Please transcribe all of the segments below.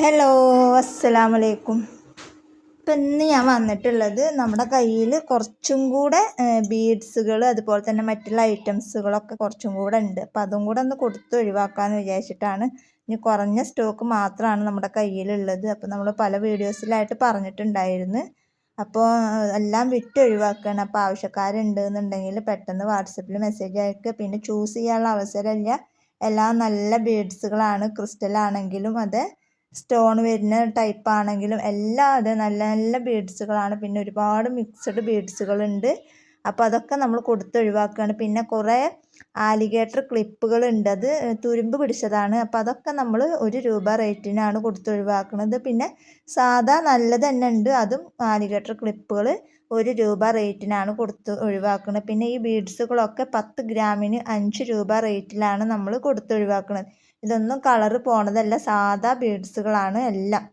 Hello അസ്സലാമു അലൈക്കും ഇപ്പം ഇന്ന് ഞാൻ വന്നിട്ടുള്ളത് നമ്മുടെ കയ്യിൽ കുറച്ചും കൂടെ ബീഡ്സുകൾ അതുപോലെ തന്നെ മറ്റുള്ള ഐറ്റംസുകളൊക്കെ കുറച്ചും കൂടെ ഉണ്ട്. അപ്പം അതും കൂടെ ഒന്ന് കൊടുത്ത് ഒഴിവാക്കാമെന്ന് വിചാരിച്ചിട്ടാണ്. ഇനി കുറഞ്ഞ സ്റ്റോക്ക് മാത്രമാണ് നമ്മുടെ കയ്യിലുള്ളത്. അപ്പോൾ നമ്മൾ പല വീഡിയോസിലായിട്ട് പറഞ്ഞിട്ടുണ്ടായിരുന്നു. അപ്പോൾ എല്ലാം വിറ്റ് ഒഴിവാക്കുകയാണ് അപ്പോൾ ആവശ്യക്കാരുണ്ട് എന്നുണ്ടെങ്കിൽ പെട്ടെന്ന് വാട്സപ്പിൽ മെസ്സേജ് അയക്കുക പിന്നെ ചൂസ് ചെയ്യാനുള്ള അവസരമില്ല. എല്ലാം നല്ല ബീഡ്സുകളാണ് ക്രിസ്റ്റലാണെങ്കിലും അത് സ്റ്റോൺ വരുന്ന ടൈപ്പ് ആണെങ്കിലും എല്ലാം അത് നല്ല നല്ല ബീഡ്സുകളാണ്. പിന്നെ ഒരുപാട് മിക്സഡ് ബീഡ്സുകളുണ്ട്. അപ്പോൾ അതൊക്കെ നമ്മൾ കൊടുത്തൊഴിവാക്കുകയാണ് പിന്നെ കുറേ ആലിഗേറ്റർ ക്ലിപ്പുകളുണ്ട്. അത് തുരുമ്പ് പിടിച്ചതാണ്. അപ്പോൾ അതൊക്കെ നമ്മൾ ഒരു രൂപ റേറ്റിനാണ് കൊടുത്തൊഴിവാക്കുന്നത് പിന്നെ സാധാ നല്ലത് തന്നെ ഉണ്ട് അതും ആലിഗേറ്റർ ക്ലിപ്പുകൾ ഒരു രൂപ റേറ്റിനാണ് കൊടുത്ത് ഒഴിവാക്കുന്നത് പിന്നെ ഈ ബീഡ്സുകളൊക്കെ പത്ത് ഗ്രാമിന് അഞ്ച് രൂപ റേറ്റിലാണ് നമ്മൾ കൊടുത്തൊഴിവാക്കുന്നത് ഇതൊന്നും കളറ് പോണതല്ല. സാധാ ബീഡ്സുകളാണ് എല്ലാം.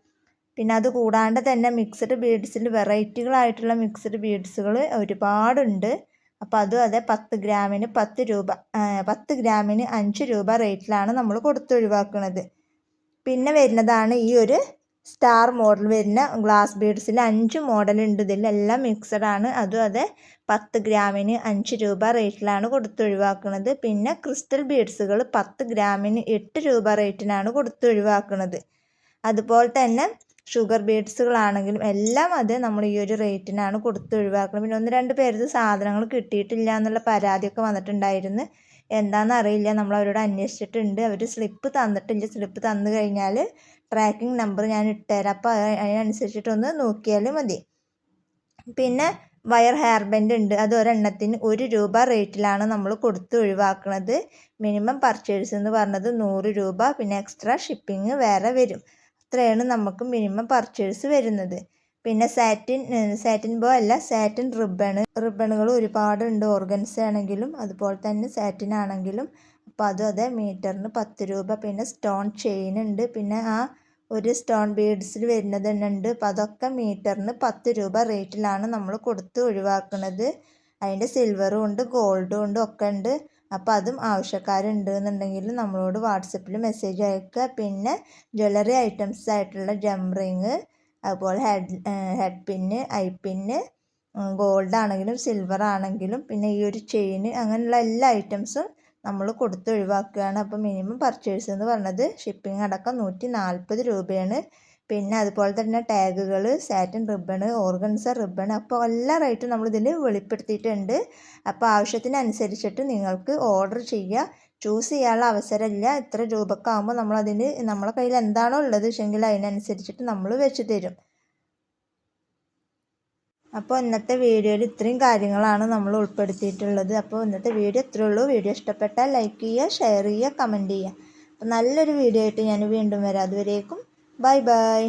പിന്നെ അത് കൂടാണ്ട് തന്നെ മിക്സഡ് ബീഡ്സിൽ വെറൈറ്റികളായിട്ടുള്ള മിക്സഡ് ബീഡ്സുകൾ ഒരുപാടുണ്ട്. അപ്പോൾ അതും അതെ പത്ത് ഗ്രാമിന് പത്ത് രൂപ പത്ത് ഗ്രാമിന് അഞ്ച് രൂപ റേറ്റിലാണ് നമ്മൾ കൊടുത്തൊഴിവാക്കുന്നത് പിന്നെ വരുന്നതാണ് ഈ ഒരു സ്റ്റാർ മോഡൽ വരുന്ന ഗ്ലാസ് ബീഡ്സിൽ അഞ്ച് മോഡൽ ഉണ്ട്. ഇതിലെല്ലാം മിക്സഡ് ആണ്. അതും അതെ പത്ത് ഗ്രാമിന് അഞ്ച് രൂപ റേറ്റിലാണ് കൊടുത്തൊഴിവാക്കുന്നത് പിന്നെ ക്രിസ്റ്റൽ ബീഡ്സുകൾ പത്ത് ഗ്രാമിന് എട്ട് രൂപ റേറ്റിനാണ് കൊടുത്തൊഴിവാക്കുന്നത് അതുപോലെ തന്നെ ഷുഗർ ബീഡ്സുകളാണെങ്കിലും എല്ലാം അത് നമ്മൾ ഈ ഒരു റേറ്റിനാണ് കൊടുത്ത് ഒഴിവാക്കുന്നത് പിന്നെ ഒന്ന് രണ്ട് പേരത് സാധനങ്ങൾ കിട്ടിയിട്ടില്ല എന്നുള്ള പരാതിയൊക്കെ വന്നിട്ടുണ്ടായിരുന്നു. എന്താണെന്ന് അറിയില്ല. നമ്മൾ അവരോട് അന്വേഷിച്ചിട്ടുണ്ട്. അവർ സ്ലിപ്പ് തന്നിട്ടില്ല. സ്ലിപ്പ് തന്നു കഴിഞ്ഞാൽ ട്രാക്കിംഗ് നമ്പർ ഞാൻ ഇട്ടുതരാം അപ്പോൾ അതിനനുസരിച്ചിട്ടൊന്ന് നോക്കിയാൽ മതി. പിന്നെ വയർ ഹെയർ ബാൻഡ് ഉണ്ട്. അത് ഒരെണ്ണത്തിന് ഒരു രൂപ റേറ്റിലാണ് നമ്മൾ കൊടുത്ത് ഒഴിവാക്കുന്നത് മിനിമം പർച്ചേസ് എന്ന് പറഞ്ഞത് നൂറ് രൂപ. പിന്നെ എക്സ്ട്രാ ഷിപ്പിംഗ് വേറെ വരും. അത്രയാണ് നമുക്ക് മിനിമം പർച്ചേഴ്സ് വരുന്നത്. പിന്നെ സാറ്റിൻ സാറ്റിൻ ബോ അല്ല സാറ്റിൻ റിബൺ റിബണുകൾ ഒരുപാടുണ്ട് ഓർഗൻസ് ആണെങ്കിലും അതുപോലെ തന്നെ സാറ്റിൻ ആണെങ്കിലും. അപ്പോൾ അതും അതെ മീറ്ററിന് പത്ത് രൂപ. പിന്നെ സ്റ്റോൺ ചെയിൻ ഉണ്ട്. പിന്നെ ആ ഒരു സ്റ്റോൺ ബീഡ്സിൽ വരുന്നത് തന്നെ ഉണ്ട്. അപ്പോൾ അതൊക്കെ മീറ്ററിന് പത്ത് രൂപ റേറ്റിലാണ് നമ്മൾ കൊടുത്ത് ഒഴിവാക്കുന്നത് അതിന്റെ സിൽവറും ഉണ്ട് ഗോൾഡും ഉണ്ട് ഒക്കെ ഉണ്ട്. അപ്പോൾ അതും ആവശ്യക്കാരുണ്ട് എന്നുണ്ടെങ്കിൽ നമ്മളോട് വാട്സപ്പിൽ മെസ്സേജ് അയക്കുക. പിന്നെ ജ്വല്ലറി ഐറ്റംസ് ആയിട്ടുള്ള ജം റിങ് അതുപോലെ head head pin eye pin gold ആണെങ്കിലും സിൽവർ ആണെങ്കിലും പിന്നെ ഈ ഒരു ചെയിന് അങ്ങനെയുള്ള എല്ലാ ഐറ്റംസും നമ്മൾ കൊടുത്ത് ഒഴിവാക്കുകയാണ് അപ്പോൾ മിനിമം പർച്ചേസ് എന്ന് പറഞ്ഞത് ഷിപ്പിംഗ് അടക്കം നൂറ്റി നാൽപ്പത് രൂപയാണ്. പിന്നെ അതുപോലെ തന്നെ ടാഗുകൾ സാറ്റിൻ റിബണ് ഓർഗൻസ റിബൺ അപ്പോൾ എല്ലാ റേറ്റും നമ്മളിതിൽ വെളിപ്പെടുത്തിയിട്ടുണ്ട്. അപ്പോൾ ആവശ്യത്തിനനുസരിച്ചിട്ട് നിങ്ങൾക്ക് ഓർഡർ ചെയ്യുക. ചൂസ് ചെയ്യാനുള്ള അവസരമില്ല. ഇത്ര രൂപക്കാകുമ്പോൾ നമ്മളതിന് നമ്മളെ കയ്യിൽ എന്താണോ ഉള്ളത് വെച്ചെങ്കിൽ അതിനനുസരിച്ചിട്ട് നമ്മൾ വെച്ച് തരും. അപ്പോൾ ഇന്നത്തെ വീഡിയോയിൽ ഇത്രയും കാര്യങ്ങളാണ് നമ്മൾ ഉൾപ്പെടുത്തിയിട്ടുള്ളത്. അപ്പോൾ ഇന്നത്തെ വീഡിയോ ഇത്രയേ ഉള്ളൂ. വീഡിയോ ഇഷ്ടപ്പെട്ടാൽ ലൈക്ക് ചെയ്യുക ഷെയർ ചെയ്യുക കമന്റ് ചെയ്യുക. അപ്പോൾ നല്ലൊരു വീഡിയോ ആയിട്ട് ഞാൻ വീണ്ടും വരാം. അതുവരേക്കും ബൈ ബൈ